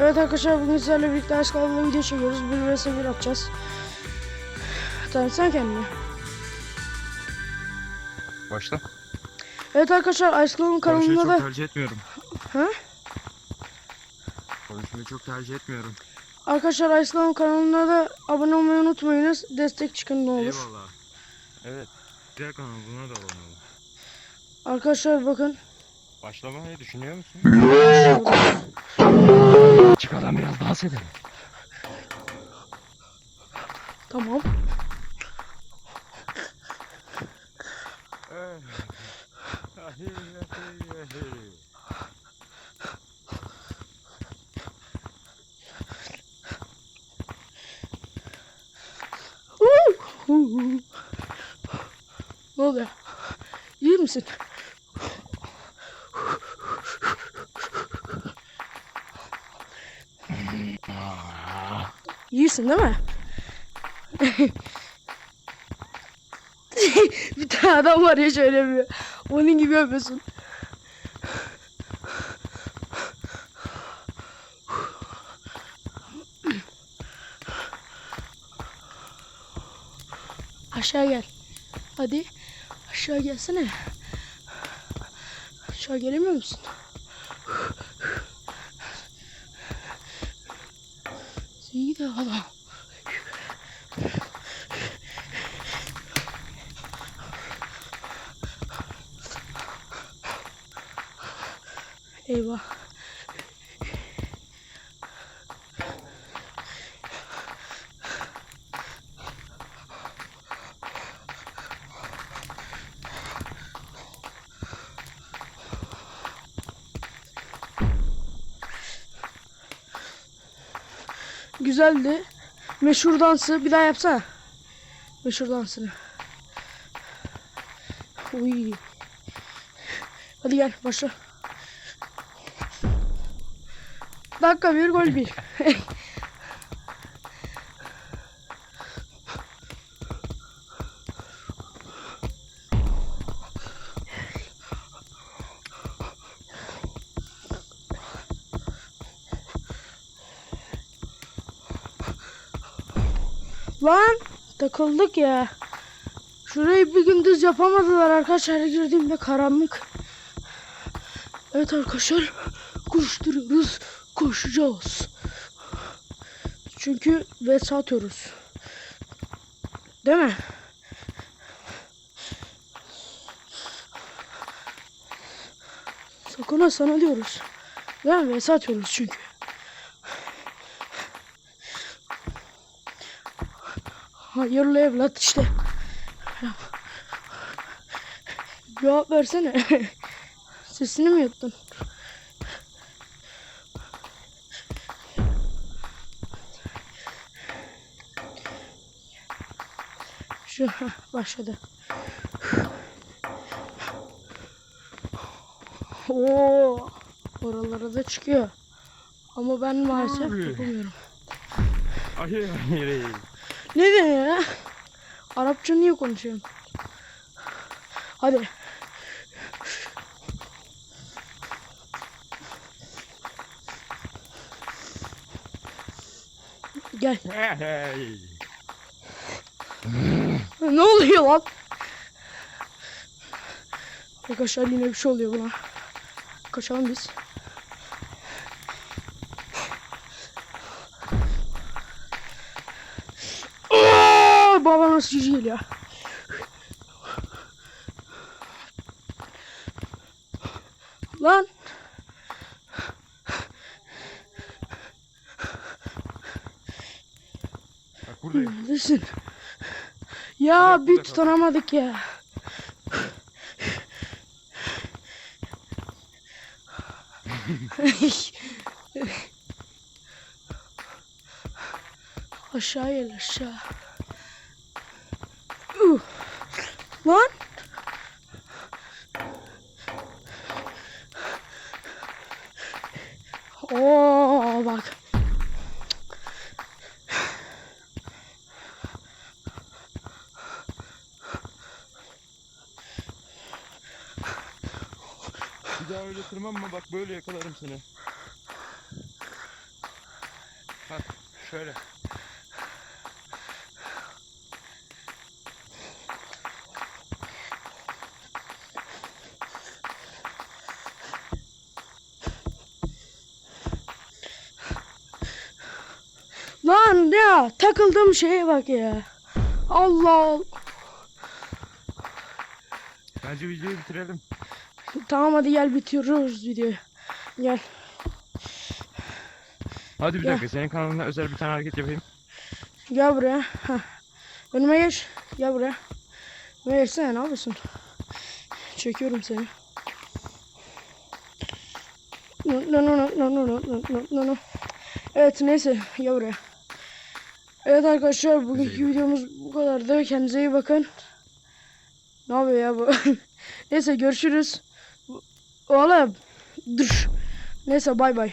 Evet arkadaşlar bugün sizlerle birlikte Ice Cloud'la video çekiyoruz. 1 vs 1 atacağız. Tanıtsana kendini. Başla. Evet arkadaşlar Konuşmayı kanalında çok da... tercih etmiyorum. Ha? Konuşmayı çok tercih etmiyorum. Arkadaşlar Ice Cloud'un kanalına da abone olmayı unutmayınız. Destek çıkın ne olur. Eyvallah. Evet. Güzel kanal buna da abone olun. Arkadaşlar bakın. Başlamayı düşünüyor musun? Şurada. Çıkalım biraz dans edelim. Tamam. ne oluyor? İyi misin? İyisin değil mi? bir tane adam var ya şöyle bir. Onun gibi yapıyorsun. Aşağı gel. Hadi. Aşağı gelsene. Aşağı gelemiyor musun? İyi de adam. Eyvah. Güzeldi. Meşhur dansı bir daha yapsana. Meşhur dansını. Uy. Hadi gel başla. Dakika bir gol bir. Lan takıldık ya. Şurayı bir gündüz yapamadılar arkadaşlar girdiğimde karanlık. Evet arkadaşlar koşturuyoruz koşacağız. Çünkü vs atıyoruz. Değil mi? Sakın sana diyoruz. Değil mi? Vs atıyoruz çünkü. Hayırlı evlat işte. Cevap versene. Sesini mi yuttun? Şu başladı. Oo, oralara da çıkıyor. Ama ben maalesef yapamıyorum. Hayır hayır. Ne diyor ya? Arapça niye konuşuyorsun? Hadi. Gel. Ne oluyor lan? Arkadaşlar yine bir şey oluyor buna. Kaçalım biz. Baba nasıl cici geliyor? Lan. Bak buradayım. Neredesin? Ya Bırak, bir burada kal. tutunamadık ya. aşağı gel aşağı. Lan. Oo bak. Bir daha öyle tırmanma bak böyle yakalarım seni. Bak şöyle. Lan ya takıldığım şeye bak ya. Allah Allah. Bence videoyu bitirelim. Tamam hadi gel bitiyoruz videoyu. Gel. Hadi bir ya. dakika senin kanalına özel bir tane hareket yapayım. Gel buraya. Heh. Önüme geç. Gel buraya. Önüme geçsene ne yapıyorsun? Çekiyorum seni. No no no no no no no no. Evet neyse gel buraya. Evet arkadaşlar bugünkü videomuz bu kadardı. Kendinize iyi bakın. Ne yapıyor ya bu? neyse görüşürüz. Oğlum dur. Neyse bay bay.